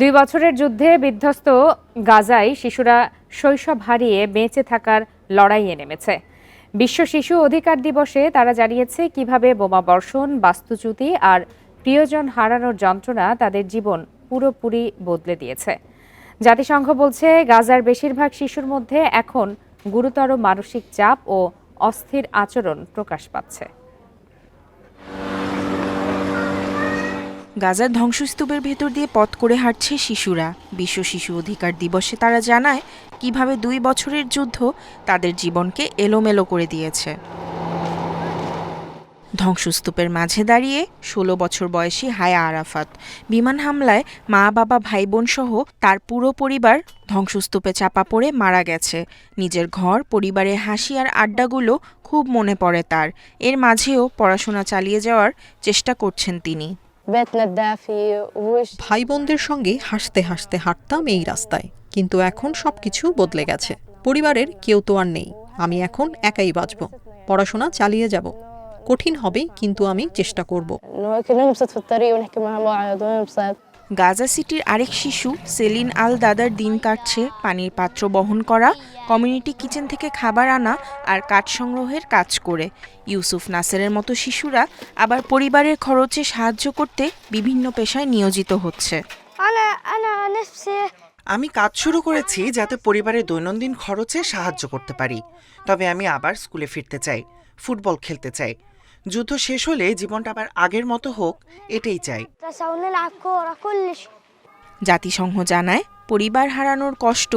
দুই বছরের যুদ্ধে বিধ্বস্ত গাজায় শিশুরা শৈশব হারিয়ে বেঁচে থাকার লড়াইয়ে নেমেছে। বিশ্ব শিশু অধিকার দিবসে তারা জানিয়েছে কীভাবে বোমা বর্ষণ, বাস্তুচ্যুতি আর প্রিয়জন হারানোর যন্ত্রণা তাদের জীবন পুরোপুরি বদলে দিয়েছে। জাতিসংঘ বলছে, গাজার বেশিরভাগ শিশুর মধ্যে এখন গুরুতর মানসিক চাপ ও অস্থির আচরণ প্রকাশ পাচ্ছে। গাজার ধ্বংসস্তূপের ভেতর দিয়ে পথ করে হাঁটছে শিশুরা। বিশ্ব শিশু অধিকার দিবসে তারা জানায় কীভাবে দুই বছরের যুদ্ধ তাদের জীবনকে এলোমেলো করে দিয়েছে। ধ্বংসস্তূপের মাঝে দাঁড়িয়ে ষোলো বছর বয়সী হায়া আরাফাত বিমান হামলায় মা, বাবা ভাই বোনসহ তার পুরো পরিবার ধ্বংসস্তূপে চাপা পড়ে মারা গেছে। নিজের ঘর পরিবারের হাসি আর আড্ডাগুলো খুব মনে পড়ে তার। এর মাঝেও পড়াশোনা চালিয়ে যাওয়ার চেষ্টা করছেন তিনি। ভাই বোনদের সঙ্গে হাসতে হাসতে হাঁটতাম এই রাস্তায় কিন্তু এখন সব কিছু বদলে গেছে। পরিবারের কেউ তো আর নেই আমি এখন একাই বাঁচব পড়াশোনা চালিয়ে যাব। কঠিন হবে কিন্তু আমি চেষ্টা করব। গাজা সিটির আরেক শিশু সেলিন আল দাদার দিন কাটছে পানির পাত্র বহন করা কমিউনিটি কিচেন থেকে খাবার আনা আর কাঠ সংগ্রহের কাজ করে। ইউসুফ নাসেরের মতো শিশুরা আবার পরিবারের খরচে সাহায্য করতে বিভিন্ন পেশায় নিয়োজিত হচ্ছে। আমি কাজ শুরু করেছি যাতে পরিবারের দৈনন্দিন খরচে সাহায্য করতে পারি। তবে আমি আবার স্কুলে ফিরতে চাই ফুটবল খেলতে চাই। যুদ্ধ শেষ হলে জীবনটা আবার আগের মতো হোক এটাই চাই। জাতিসংঘ জানায় পরিবার হারানোর কষ্ট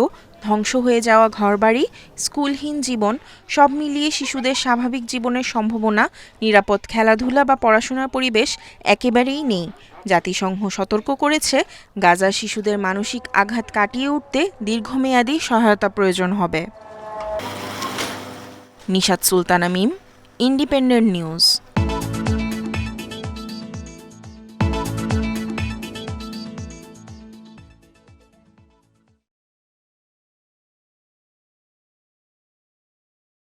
ধ্বংস হয়ে যাওয়া ঘরবাড়ি স্কুলহীন জীবন, সব মিলিয়ে শিশুদের স্বাভাবিক জীবনের সম্ভাবনা, নিরাপদ খেলাধুলা বা পড়াশোনার পরিবেশ একেবারেই নেই। জাতিসংঘ সতর্ক করেছে গাজা শিশুদের মানসিক আঘাত কাটিয়ে উঠতে দীর্ঘমেয়াদী সহায়তা প্রয়োজন হবে। Nishat Sultana Mim, Independent News.